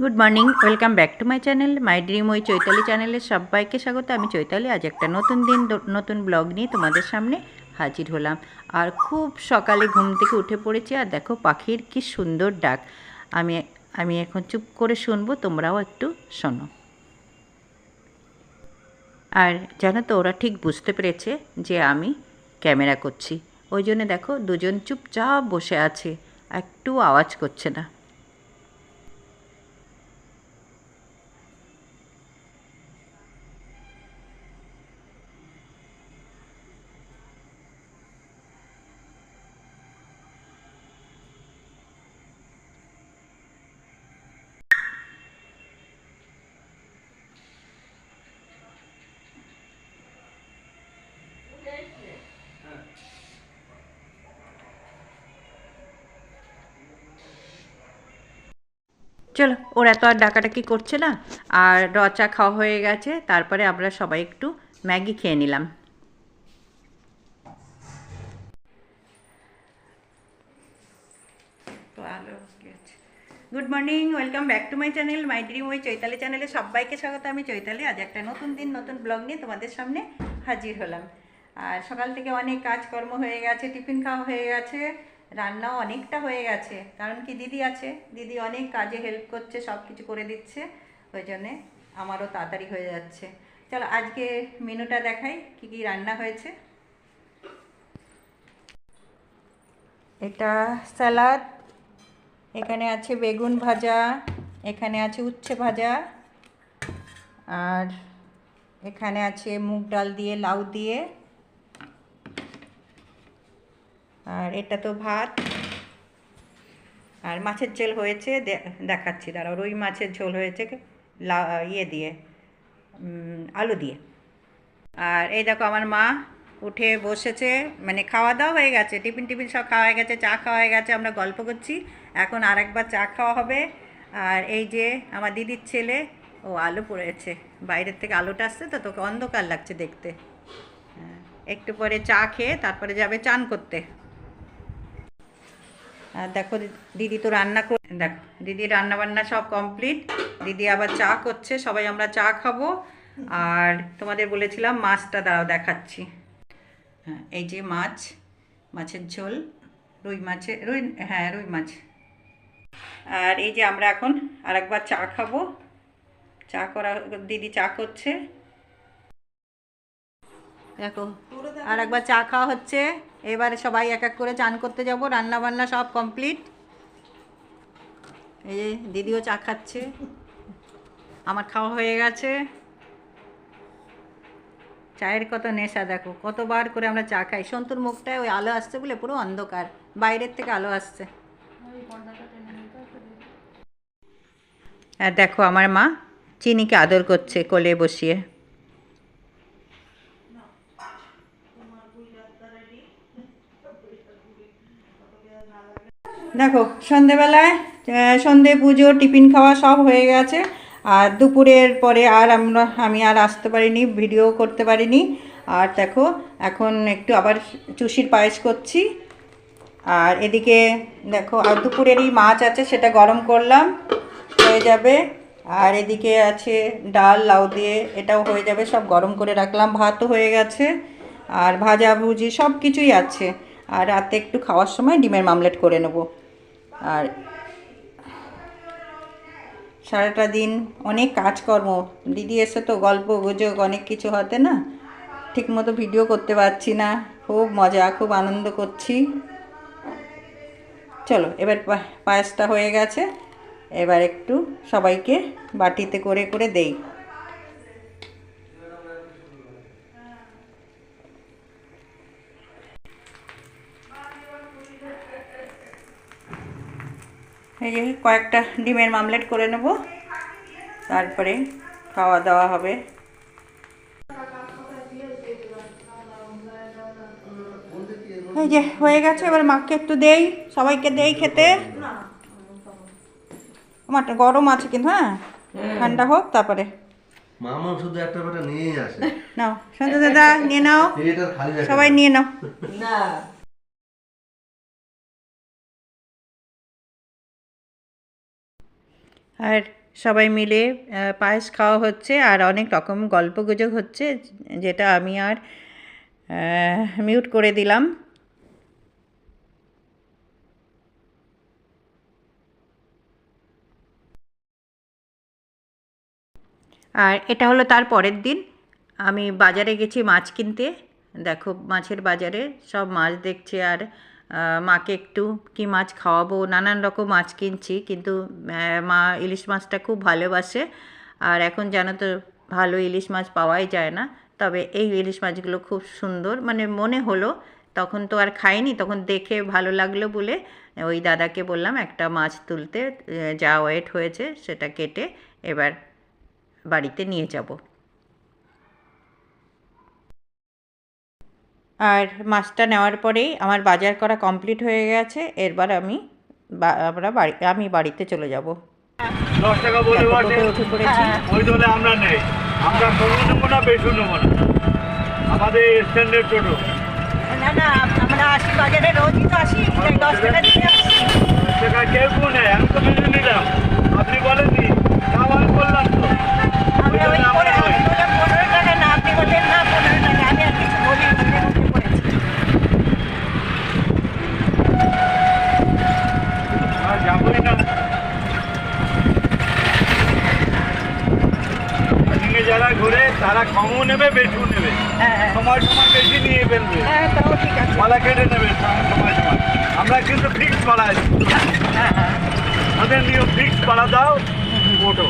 Good morning welcome back to my channel my dream ওই চৈতালি চ্যানেলের সবাইকে স্বাগত। আমি চৈতালি। আজ একটা নতুন দিন নতুন ব্লগ নিয়ে তোমাদের সামনে হাজির হলাম। আর খুব সকালে ঘুম থেকে উঠে পড়েছি আর দেখো পাখির কি সুন্দর ডাক। আমি আমি এখন চুপ করে শুনব, তোমরাও একটু শোনো। আর জানো তো, ওরা ঠিক বুঝতে পেরেছে যে আমি ক্যামেরা করছি। ওই জন্য দেখো দুজন চুপচাপ বসে আছে। একটু আওয়াজ করছে না। চলো, ওরা তো আর ডাকাডাকি করছে না। আর রচা খাওয়া হয়ে গেছে, তারপরে আমরা সবাই একটু ম্যাগি খেয়ে নিলাম। Good morning welcome back to my channel my dream ওই চৈতালি চ্যানেলে সবাইকে স্বাগত। আমি চৈতালি, আজ একটা নতুন দিন, নতুন ব্লগ নিয়ে তোমাদের সামনে হাজির হলাম। আর সকাল থেকে অনেক কাজকর্ম হয়ে গেছে, টিফিন খাওয়া হয়ে গেছে। রান্নাও অনেকটা হয়ে গেছে। কারণ কি দিদি আছে? দিদি অনেক কাজে হেল্প করছে সব কিছু করে দিচ্ছে। ওই জন্যে আমারও তাড়াতাড়ি হয়ে যাচ্ছে। চলো আজকে মেনুটা দেখাই, কি কি রান্না হয়েছে। এটা স্যালাড, এখানে আছে বেগুন ভাজা, এখানে আছে উচ্ছে ভাজা, আর এখানে আছে মুগ ডাল দিয়ে, লাউ দিয়ে। আর এটা তো ভাত। আর মাছের ঝোল হয়েছে দেখাচ্ছি দাঁড়াও রুই মাছের ঝোল হয়েছে লা ইয়ে দিয়ে আলু দিয়ে। আর এই দেখো আমার মা উঠে বসেছে মানে খাওয়া দাওয়া হয়ে গেছে টিফিন টিফিন সব খাওয়া হয়ে গেছে চা খাওয়া হয়ে গেছে আমরা গল্প করছি। এখন আর একবার চা খাওয়া হবে। আর এই যে আমার দিদির ছেলে ও আলু পড়েছে বাইরের থেকে আলুটা আসছে তো তোকে অন্ধকার লাগছে দেখতে। হ্যাঁ, একটু পরে চা খেয়ে তারপরে যাবে চান করতে। দেখো দিদি তো রান্না করে দেখো দিদি রান্না বান্না সব কমপ্লিট দিদি আবার চা করছে, সবাই আমরা চা খাব। আর তোমাদের বলেছিলাম মাছটা দাঁড়াও দেখাচ্ছি। হ্যাঁ এই যে মাছ, মাছের ঝোল, রুই মাছের রুই হ্যাঁ রুই মাছ। আর এই যে আমরা এখন আরেকবার চা খাব। চা করা দিদি চা করছে। দেখো আর একবার চা খাওয়া হচ্ছে। এবারে সবাই এক এক করে চান করতে যাব। রান্না বান্না সব কমপ্লিট। এই যে দিদিও চা খাচ্ছে। আমার খাওয়া হয়ে গেছে। চায়ের কত নেশা, দেখো। কতবার করে আমরা চা খাই। সন্তুর মুখটায় ওই আলো আসছে বলে পুরো অন্ধকার। বাইরের থেকে আলো আসছে। আর দেখো আমার মা চিনিকে আদর করছে কোলে বসিয়ে। দেখো, সন্ধেবেলায় সন্ধে পুজো, টিফিন খাওয়া সব হয়ে গেছে। আর দুপুরের পরে আর আমরা, আমি আর আসতে পারিনি, ভিডিও করতে পারিনি। আর দেখো, এখন একটু আবার চুষির পায়েস করছি। আর এদিকে দেখো, আর দুপুরেরই মাছ আছে, সেটা গরম করলাম, হয়ে যাবে। আর এদিকে আছে ডাল, লাউ দিয়ে, এটাও হয়ে যাবে, সব গরম করে রাখলাম, ভাতও হয়ে গেছে। আর ভাজা ভুজি সব কিছুই আছে। আর রাতে একটু খাওয়ার সময় ডিমের মামলেট করে নেব। আর সারাটা দিন অনেক কাজকর্ম। দিদি এসে তো গল্প, গুজব, অনেক কিছু হতে না, ঠিকমতো ভিডিও করতে পারছি না। খুব মজা, খুব আনন্দ করছি। চলো, এবার পায়েসটা হয়ে গেছে। এবার একটু সবাইকে বাটিতে করে করে দেই। এই যে কয়েকটা ডিমের মামলেট করে নেব। তারপরে খাওয়া দাওয়া হবে। এই যে হয়ে গেছে এবার মাকে একটু দেই সবাইকে দেই খেতে। আমার গরম আছে কিন্তু হ্যাঁ? ঠান্ডা হোক তারপরে। মামা শুধু একটা বেটা নিয়েই আসে। নাও সন্ধ্যা দাদা নিয়ে নাও। এটা খালি রাখে সবাই নিয়ে নাও। না। আর সবাই মিলে পায়েস খাওয়া হচ্ছে আর অনেক রকম গল্পগুজব হচ্ছে, যেটা আমি আর মিউট করে দিলাম। আর এটা হলো তার পরের দিন। আমি বাজারে গেছি মাছ কিনতে। দেখো, মাছের বাজারে সব মাছ দেখছি আর মাকে একটু কি মাছ খাওয়াবো, নানান রকম মাছ কিনছি, কিন্তু মা ইলিশ মাছটা খুব ভালোবাসে। আর এখন জানো তো ভালো ইলিশ মাছ পাওয়াই যায় না, তবে এই ইলিশ মাছগুলো খুব সুন্দর। মানে মনে হলো, তখন তো আর খাইনি, তখন দেখে ভালো লাগল বলে ওই দাদাকে বললাম, একটা মাছ তুলতে যা ওয়েট হয়েছে, সেটা কেটে এবার বাড়িতে নিয়ে যাব। আর মাছটা নেওয়ার পরেই আমার বাজার করা কমপ্লিট হয়ে গেছে এরবার আমি আমরা বাড়ি আমি বাড়িতে চলে যাব। দশ টাকা বলে উঠে পড়েছি? ওই দলে আমরা নেই। আমরা কমু নেব না বেশি নেব না। আমাদের স্ট্যান্ডার্ড টোটো। না না আমরা আসি বাজারে রোজই তো আসি দশ টাকা দিয়ে আসি। দশ টাকা কেউ কেউ আমি তো মেনে নিলাম। আপনি বলেননি বললাম তো ওই আমরা ওই জন্য আমরা করে নই। আমি বললাম পনেরো টাকা না আপনি বললেন না পনেরো টাকা আমি আর কিছু বলি উঠে উঠে পড়েছি আর যাবোই না এদিকে যারা ঘুরে তারা কমও নেবে বেশিও নেবে। হ্যাঁ হ্যাঁ। সময় সময় বেশি নিয়ে ফেলবে। হ্যাঁ তাও ঠিক আছে। মালা কেটে নেবে সময় সময় আমরা কিন্তু ফিক্স বাড়াই আমাদের নিয়ম ফিক্স বাড়া দাও ওটো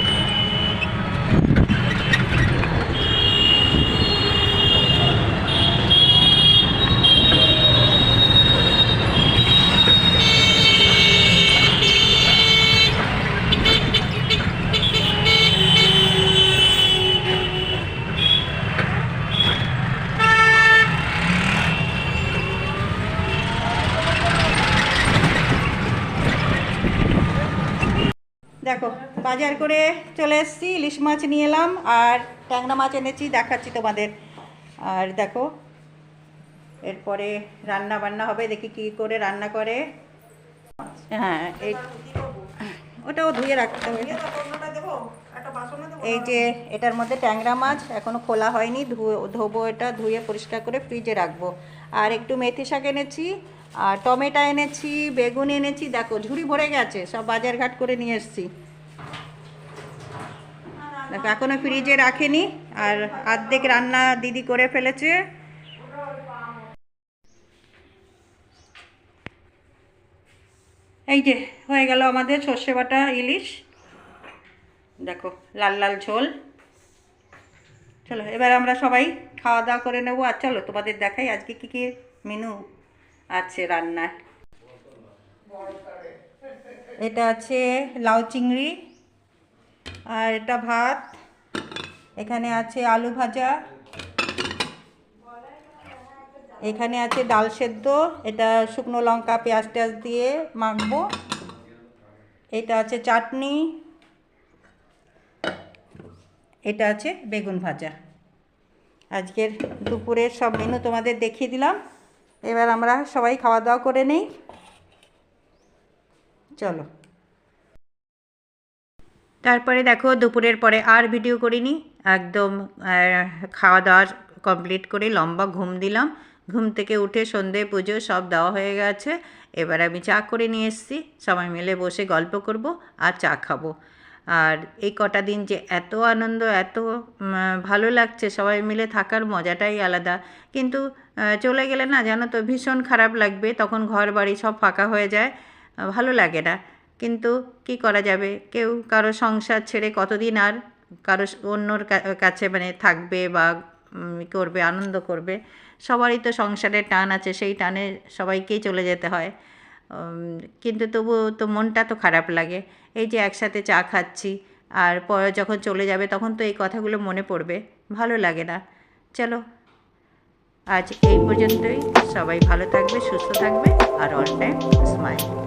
দেখো বাজার করে চলে এসেছি ইলিশ মাছ নিয়ে এলাম আর ট্যাংরা মাছ এনেছি দেখাচ্ছি তোমাদের। আর দেখো এরপরে রান্না বান্না হবে দেখি কি করে রান্না করে। হ্যাঁ এই ওটাও ধুয়ে রাখতে হবে। এই যে এটার মধ্যে ট্যাংরা মাছ এখনও খোলা হয়নি ধোবো এটা ধুয়ে পরিষ্কার করে ফ্রিজে রাখব। আর একটু মেথি শাক এনেছি আর টমেটো এনেছি বেগুন এনেছি দেখো ঝুড়ি ভরে গেছে সব বাজার ঘাট করে নিয়ে এসেছি। দেখো, এখনও ফ্রিজে রাখেনি, আর অর্ধেক রান্না দিদি করে ফেলেছে। এই যে, হয়ে গেল আমাদের সর্ষে বাটা ইলিশ। দেখো, লাল লাল ঝোল। চলো, এবার আমরা সবাই খাওয়া দাওয়া করে নেব। আর চলো, তোমাদের দেখাই আজকে কী কী মেনু আছে রান্নার। এটা আছে লাউ চিংড়ি আর এটা ভাত। এখানে আছে আলু ভাজা। এখানে আছে ডাল সেদ্ধ। এটা শুকনো লঙ্কা, পেঁয়াজ টেয়াজ দিয়ে মাখবো। এটা আছে চাটনি। এটা আছে বেগুন ভাজা। আজকের দুপুরের সব মেনু তোমাদের দেখিয়ে দিলাম। এবার আমরা সবাই খাওয়া দাওয়া করে নেই। চলো। তারপরে দেখো দুপুরের পরে আর ভিডিও করিনি, একদম খাওয়া দাওয়ার কমপ্লিট করে লম্বা ঘুম দিলাম। ঘুম থেকে উঠে সন্ধে পুজো সব দেওয়া হয়ে গেছে। এবার আমি চা করে নিয়ে এসেছি। সবাই মিলে বসে গল্প করব আর চা খাব। আর এই কটা দিন যে এত আনন্দ, এত ভালো লাগছে, সবাই মিলে থাকার মজাটাই আলাদা। কিন্তু চলে গেলে না জানো তো, ভীষণ খারাপ লাগবে। তখন ঘর বাড়ি সব ফাঁকা হয়ে যায়। ভালো লাগে না। কিন্তু কি করা যাবে? কেউ কারও সংসার ছেড়ে কতদিন আর কারও অন্যর কাছে মানে থাকবে বা করবে, আনন্দ করবে, সবারই তো সংসারের টান আছে, সেই টানে সবাইকেই চলে যেতে হয়। কিন্তু তবু তো মনটা তো খারাপ লাগে। এই যে একসাথে চা খাচ্ছি আর পরে যখন চলে যাবে তখন তো এই কথাগুলো মনে পড়বে, ভালো লাগে না। চলো, আজ এই পর্যন্তই। সবাই ভালো থাকবে, সুস্থ থাকবে, আর অল টাইম স্মাইল